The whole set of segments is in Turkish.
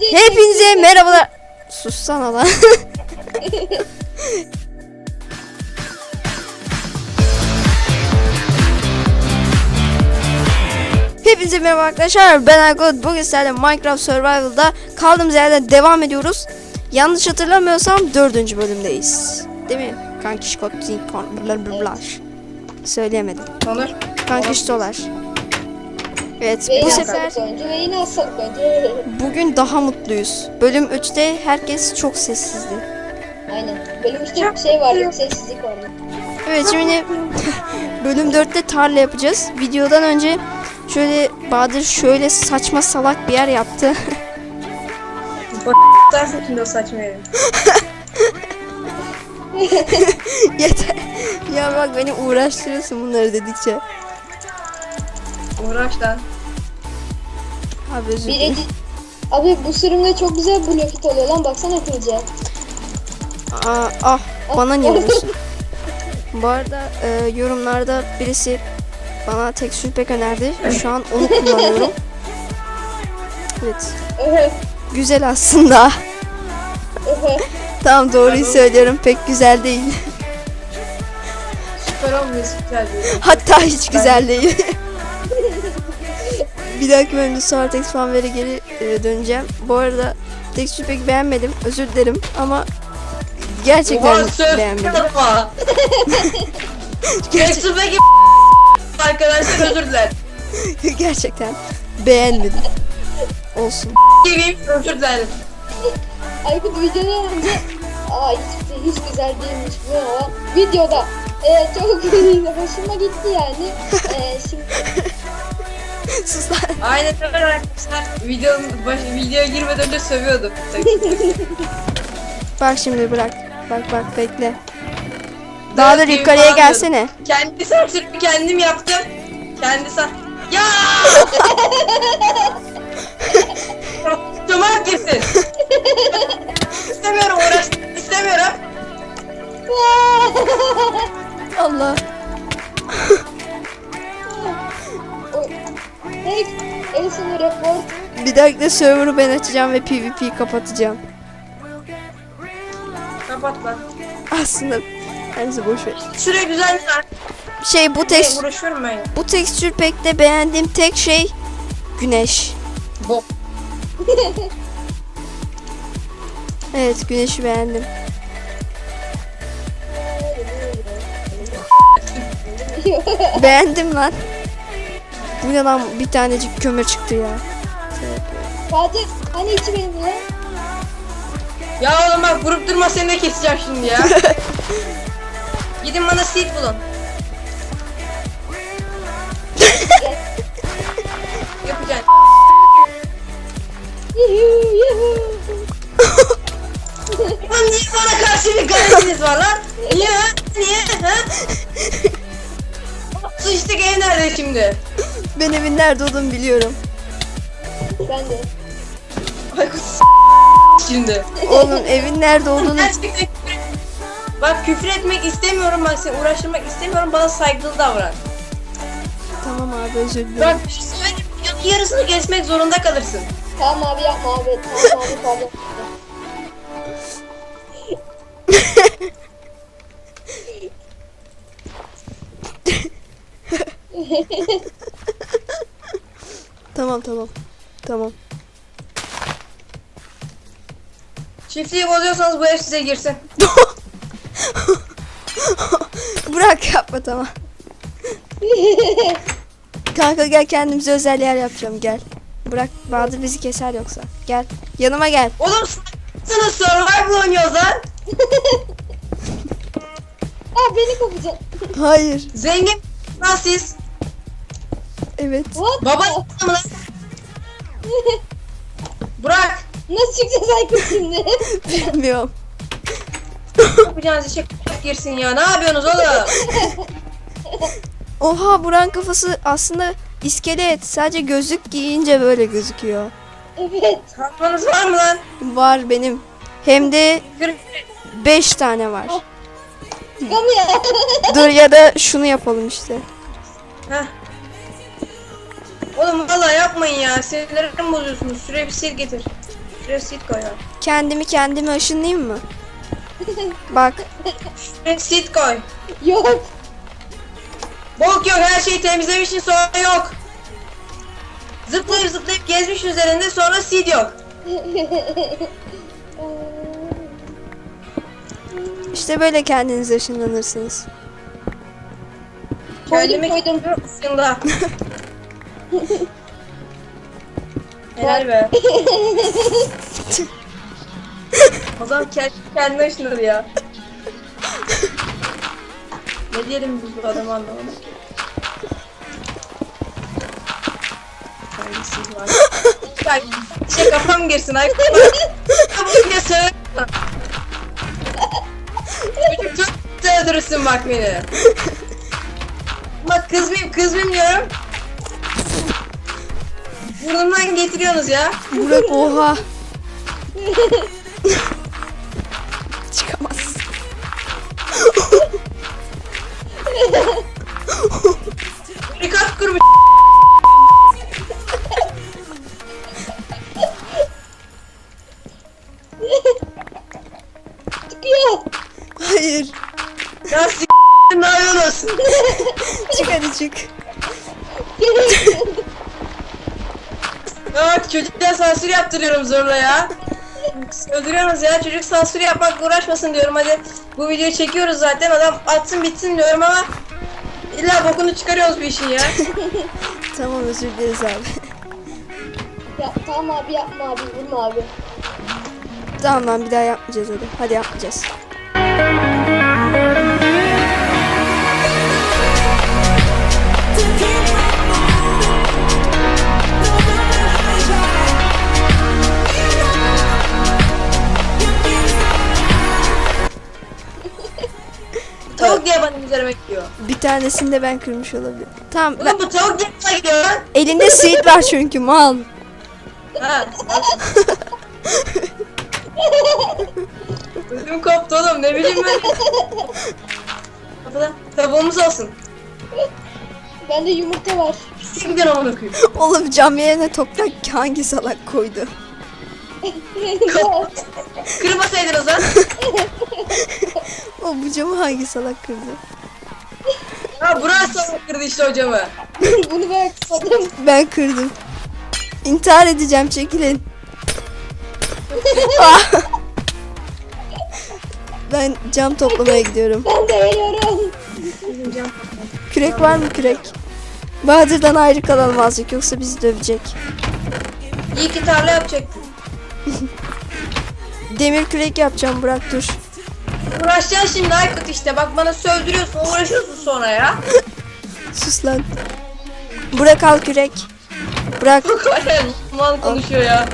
Kedi. Hepinize merhabalar. Sussana lan. Hepinize merhaba arkadaşlar. Ben Ergot. Bugün sizlerle Minecraft Survival'da kaldığımız yerden devam ediyoruz. Yanlış hatırlamıyorsam dördüncü bölümdeyiz. Değil mi? Kankişkot, zinkon, blablabla. Söyleyemedim. Onur. Kankiştolar. Evet Ve bu sefer oyuncu ve yine hastalık oyuncu. bugün daha mutluyuz. Bölüm 3'te herkes çok sessizdi. Aynen. Bölüm işte bir şey vardı. Sessizlik vardı. Evet şimdi bölüm 4'te tarla yapacağız. Videodan önce şöyle Bahadır şöyle saçma salak bir yer yaptı. Dersin şimdi o saçma yeri. Yeter. Ya bak beni uğraştırıyorsun bunları dedikçe. Uğraş lan. Abi özür Bir dilerim. Abi bu sürümde çok güzel blokit oluyor lan baksana kılıca. Aa, ah bana niye vuruyorsun? Bu arada e, yorumlarda birisi bana tek pek önerdi. Şu an onu kullanıyorum. Evet. Güzel aslında. öhe. Tamam doğruyu söylüyorum. Pek güzel değil. Süper olmuyor süper diyor. Hatta hiç güzel değil. Bir dahaki bölümde sonra falan veri geri e, döneceğim. Bu arada tekstürü pek beğenmedim. Özür dilerim ama gerçekten Oha beğenmedim. Facebook'taki arkadaşlar özür diler. gerçekten beğenmedim. Olsun. Gibiyim özür dilerim. Aykut videodan önce Aa hiç, hiç güzel değilmiş bu ama videoda e, çok hoşuma gitti yani. E, şimdi Sus lan. Aynen öyle arkadaşlar. Videonun baş, videoya girmeden önce sövüyordum. Bak şimdi bırak. Bak bak bekle. Daha da gibi yukarıya falan gelsene. Kendi sansürümü kendim yaptım. Kendi san... Ya! Çomak kesin. istemiyorum uğraş. istemiyorum. Allah. Bir dahaki server'ı ben açacağım ve PvP'yi kapatacağım. Kapat lan. Aslında neyse boş ver. Şuraya güzel Şey bu tek uğraşıyorum ben. ya. bu tekstür pekte beğendiğim tek şey güneş. Bok. Evet güneşi beğendim. Beğendim lan. Bu ne lan bir tanecik kömür çıktı ya. Fatih hani içi benim lan? Ya oğlum bak vurup durma seni de keseceğim şimdi ya. Gidin bana seed bulun. Yapacaksın. Yuhu, yuhu. Lan niye bana karşı bir garantiniz var lan? Niye? ha? Niye? Ha? Su içtik ev nerede şimdi? Ben evin nerede olduğunu biliyorum. Ben de. Ay kus şimdi. Oğlum evin nerede olduğunu Gerçekten küfür- Bak küfür etmek istemiyorum bak seni uğraştırmak istemiyorum bana saygılı davran. Tamam abi özür dilerim. Bak bir şey söyleyeyim yarısını kesmek zorunda kalırsın. Tamam abi yapma abi. Tamam abi pardon. Tamam tamam. Tamam. Çiftliği bozuyorsanız bu ev size girsin. Bırak yapma tamam. Kanka gel kendimize özel yer yapacağım gel. Bırak Bahadır bizi keser yoksa. Gel yanıma gel. Oğlum sana survival oynuyoruz lan. Aa beni kopacak. Hayır. Zengin lan siz. Evet. What? Baba mı lan? Burak. Nasıl çıkacağız Aykut şimdi? Bilmiyorum. Yapacağınız işe girsin ya. Ne yapıyorsunuz oğlum? Oha Buran kafası aslında iskelet. Sadece gözlük giyince böyle gözüküyor. evet. Kalkmanız var mı lan? Var benim. Hem de Kır. 5 tane var. Çıkamıyor. Dur ya da şunu yapalım işte. Heh. Oğlum valla yapmayın ya. Sinirlerimi bozuyorsunuz. Şuraya bir sil getir. Şuraya seed koy ya. Kendimi kendime ışınlayayım mı? Bak. Şuraya seed koy. Yok. Bok yok her şeyi temizlemişsin sonra yok. Zıplayıp zıplayıp gezmiş üzerinde sonra seed yok. İşte böyle kendinize ışınlanırsınız. Kendimi koydum. ısında. Helal be. o zaman kendi kendine ışınladı ya. ne diyelim biz bu adamı anlamadık var? Bak şey kafam girsin ay. Kabul diye söyle. Çocuk çok öldürürsün bak beni. Bak kızmayayım kızmayayım diyorum. Burnumdan getiriyorsunuz ya. Burak oha. Çıkamaz. Rikat kurmuş. Yaptırıyorum zorla ya. Öldürüyorsunuz ya çocuk sansür yapmakla uğraşmasın diyorum hadi. Bu videoyu çekiyoruz zaten adam atsın bitsin diyorum ama illa bokunu çıkarıyoruz bir işin ya. Tamam özür dileriz abi. Ya, tamam abi yapma abi vurma abi. tamam lan bir daha yapmayacağız hadi. Hadi yapmayacağız. Tavuk diye bana üzerime gidiyor. Bir tanesini de ben kırmış olabilirim. Tamam ben, Oğlum bu tavuk diye bana gidiyor lan. elinde seed var çünkü mal. Ha. Ödüm koptu oğlum ne bileyim ben. Kapıda tavuğumuz olsun. Bende yumurta var. Pislik bir amına koyayım. Oğlum cam yerine toprak hangi salak koydu? Kırmasaydınız lan. O bu camı hangi salak kırdı? Ha burası sonra kırdı işte hocamı. Bunu ben kısadım. Ben kırdım. İntihar edeceğim çekilin. Ah! ben cam toplamaya gidiyorum. Ben de geliyorum. Kürek var mı kürek? Bahadır'dan ayrı kalalım azıcık yoksa bizi dövecek. İyi ki tarla yapacaktın. Demir kürek yapacağım bırak dur. Uğraşacaksın şimdi Aykut işte. Bak bana sövdürüyorsun uğraşıyorsun sonra ya. Sus lan. Bırak al kürek. Bırak. Mal konuşuyor ya.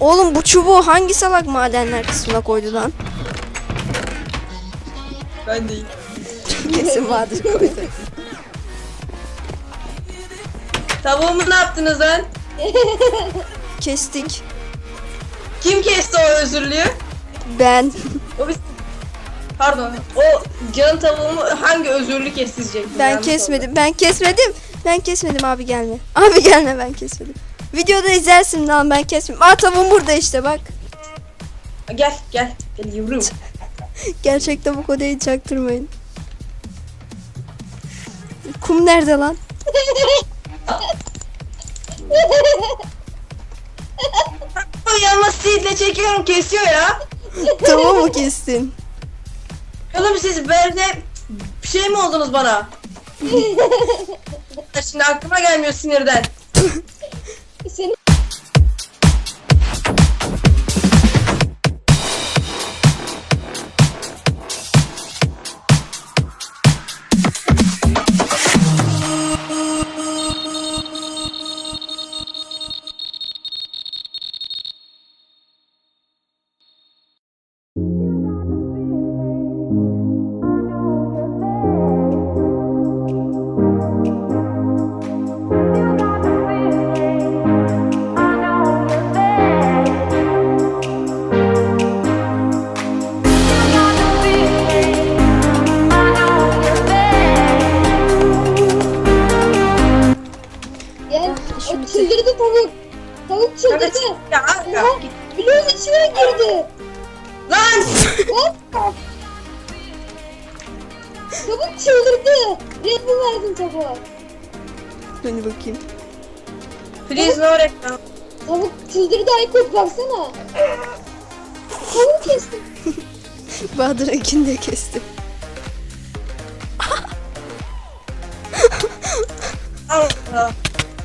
Oğlum bu çubuğu hangi salak madenler kısmına koydu lan? Ben değil. Kesin Bahadır koydu. Tavuğumu ne yaptınız lan? Kestik. Kim kesti o özürlüğü? Ben. O biz... Pardon. O can tavuğumu hangi özürlü kestirecek? Ben kesmedim. Ben kesmedim. Ben kesmedim abi gelme. Abi gelme ben kesmedim. Videoda izlersin lan ben kesmedim. Aa tavuğum burada işte bak. Gel gel. Gel yavrum. Gerçekten bu kodeyi çaktırmayın. Kum nerede lan? O yanma seedle çekiyorum kesiyor ya. Tavuğu mu kestin? Oğlum siz böyle bir şey mi oldunuz bana? Şimdi aklıma gelmiyor sinirden. Ya kanka Lan bloğun içine girdi. Lan! What? Tavuk çıldırdı. Red mi verdin tavuğa? Hani bakayım. Please no reklam. Tavuk çıldırdı Aykut baksana. Tavuk kestim. Bahadır'ınkini de kestim. Al. Al.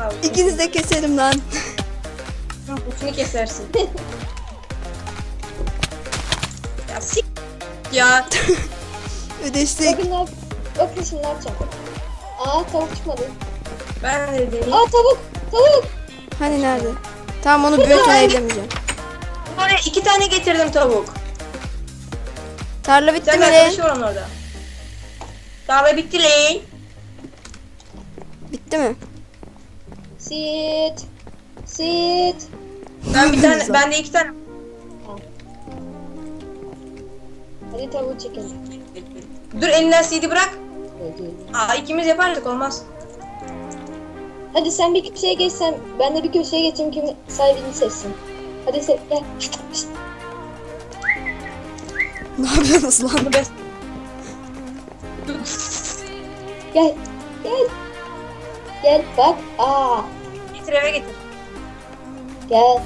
Al. İkiniz de keselim lan. Uçunu kesersin. ya sik ya. Ödeştik. Bakın ne yap- Bakın şimdi ne yapacağım. Aa tavuk çıkmadı. Ben de deneyim. Aa tavuk. Tavuk. Hani nerede? Tamam onu büyük evlemeyeceğim. Oraya iki tane getirdim tavuk. Tarla Bir bitti tane mi arkadaşı lan? var onun orada. Tarla bitti lan. Bitti mi? Sit. Sit. Ben bir tane, ben de iki tane. Hadi tavuğu çekelim. Dur elinden CD bırak. Aa ikimiz yapardık olmaz. Hadi sen bir köşeye geçsen ben de bir köşeye geçeyim kim sahibini seçsin. Hadi sen gel. Ne yapıyorsunuz lan? Bes. Gel. Gel. Gel bak. Aa. getir eve getir. Gel.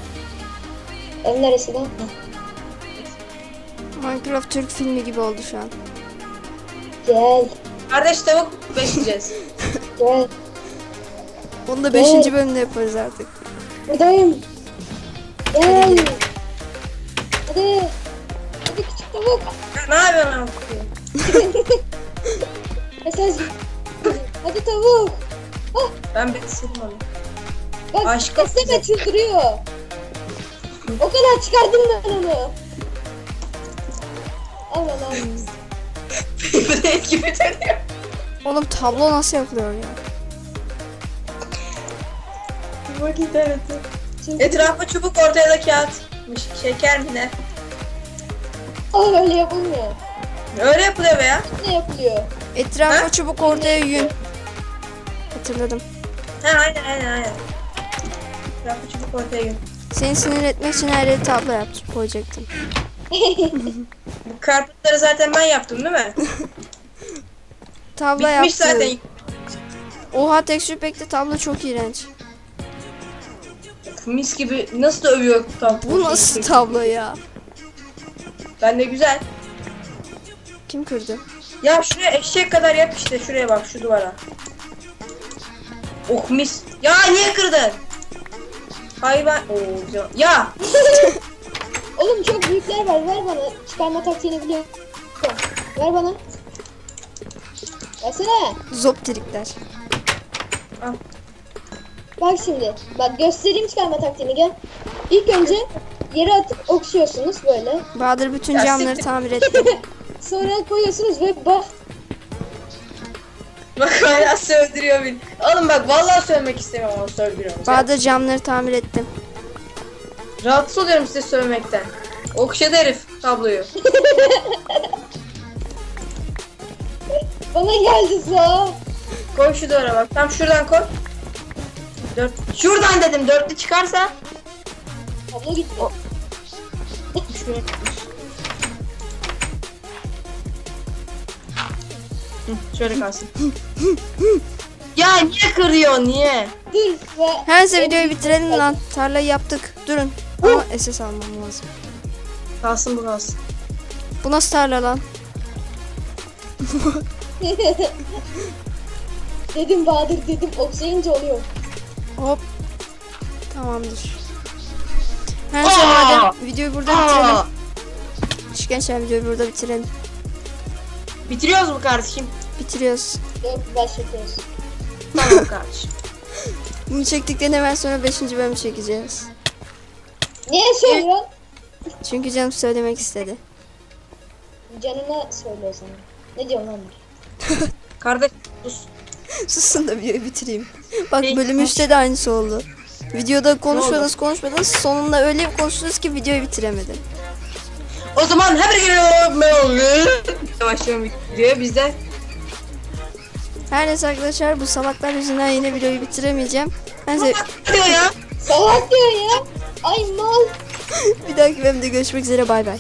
Ev neresi lan? Minecraft Türk filmi gibi oldu şu an. Gel. Kardeş tavuk besleyeceğiz. Gel. Onu da 5. bölümde yaparız artık. Buradayım. Gel. Hadi. Hadi küçük tavuk. Ne yapıyorsun lan? Mesaj. Hadi tavuk. Ah, Ben besledim onu. bak Aşkım. isteme çıldırıyor. O kadar çıkardım ben onu. Al lan al. Blade gibi dönüyor. Oğlum tablo nasıl yapılıyor ya? Bak interneti. Şimdi Etrafa çubuk ortaya da kağıt. Şeker mi ne? Aa, öyle yapılmıyor. Öyle yapılıyor be ya. Ne yapılıyor? Etrafa Ha? çubuk ortaya yün. Hatırladım. Ha aynen aynen aynen. Etrafa çubuk ortaya gün. Seni sinir etmek için her yere tablo yaptım koyacaktım. Bu karpuzları zaten ben yaptım değil mi? Tablo Bitmiş yaptım. zaten. Oha tekstür pekte tablo çok iğrenç. Mis gibi nasıl da övüyor tablo. Bu nasıl tablo ya? Ben de güzel. Kim kırdı? Ya şuraya eşek kadar yap işte şuraya bak şu duvara. Oh mis. Ya niye kırdın? Hayvan. Oo güzel. Ya. Oğlum çok büyükler var. Ver bana. Çıkarma taktiğini biliyorum. Ver bana. Versene. Zoptrikler. Al. Bak şimdi. Bak göstereyim çıkarma taktiğini gel. İlk önce yere atıp okşuyorsunuz böyle. Bahadır bütün Ya camları siktir. tamir etti. Sonra koyuyorsunuz ve bak. Bak hala sövdürüyor beni. Oğlum bak vallahi sövmek istemiyorum ama sövdürüyorum. Bahadır camları tamir ettim. Rahatsız oluyorum size sövmekten. Okşadı herif tabloyu. Bana geldi za. Koy şu duvara bak. Tam şuradan koy. Dört. Şuradan dedim. Dörtlü çıkarsa. Tablo gitti. Şuraya Hı, Şöyle kalsın. ya niye kırıyor niye? Her neyse videoyu bitirelim lan. Tarlayı yaptık. Durun. Ama SS almam lazım. Kalsın bu kalsın. Bu nasıl tarla lan? dedim Bahadır dedim. Okşayınca oluyor. Hop. Tamamdır. Her neyse madem videoyu burada bitirelim. Gençler videoyu burada bitirelim. bitiriyoruz mu kardeşim? Bitiriyoruz. Yok başlatıyoruz. Tamam kardeşim. Bunu çektikten hemen sonra 5. bölümü çekeceğiz. Niye söylüyorsun? Çünkü canım söylemek istedi. Canına söyle o zaman. Ne diyorsun lan? Kardeş sus. Susun da videoyu bitireyim. Bak Peki. bölüm 3'te de aynısı oldu. Videoda konuşmadınız konuşmadınız sonunda öyle bir konuştunuz ki videoyu bitiremedim. O zaman her gün Başlayalım videoya biz de Her neyse arkadaşlar bu salaklar yüzünden yine videoyu bitiremeyeceğim. Her neyse diyor ya. Salak diyor ya. Ay mal. Bir dahaki bölümde görüşmek üzere bay bay.